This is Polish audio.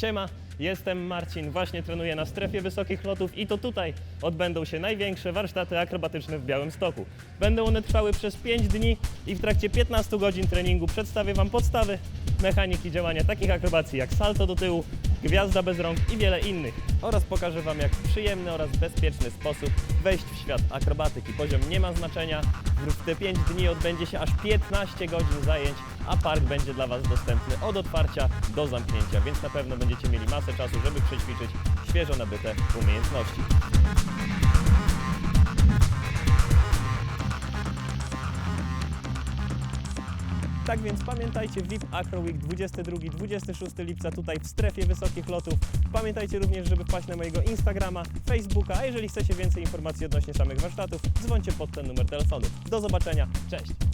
Siema, jestem Marcin, właśnie trenuję na strefie wysokich lotów i to tutaj odbędą się największe warsztaty akrobatyczne w Białymstoku. Będą one trwały przez 5 dni i w trakcie 15 godzin treningu przedstawię Wam podstawy mechaniki działania takich akrobacji jak salto do tyłu, gwiazda bez rąk i wiele innych. Oraz pokażę Wam jak w przyjemny oraz bezpieczny sposób wejść w świat akrobatyki. Poziom nie ma znaczenia, w te 5 dni odbędzie się aż 15 godzin zajęć, a park będzie dla Was dostępny od otwarcia do zamknięcia, więc na pewno będziecie mieli masę czasu, żeby przećwiczyć świeżo nabyte umiejętności. Tak więc pamiętajcie VIP Acro Week 22-26 lipca tutaj w strefie wysokich lotów. Pamiętajcie również, żeby wpaść na mojego Instagrama, Facebooka, a jeżeli chcecie więcej informacji odnośnie samych warsztatów, dzwońcie pod ten numer telefonu. Do zobaczenia, cześć!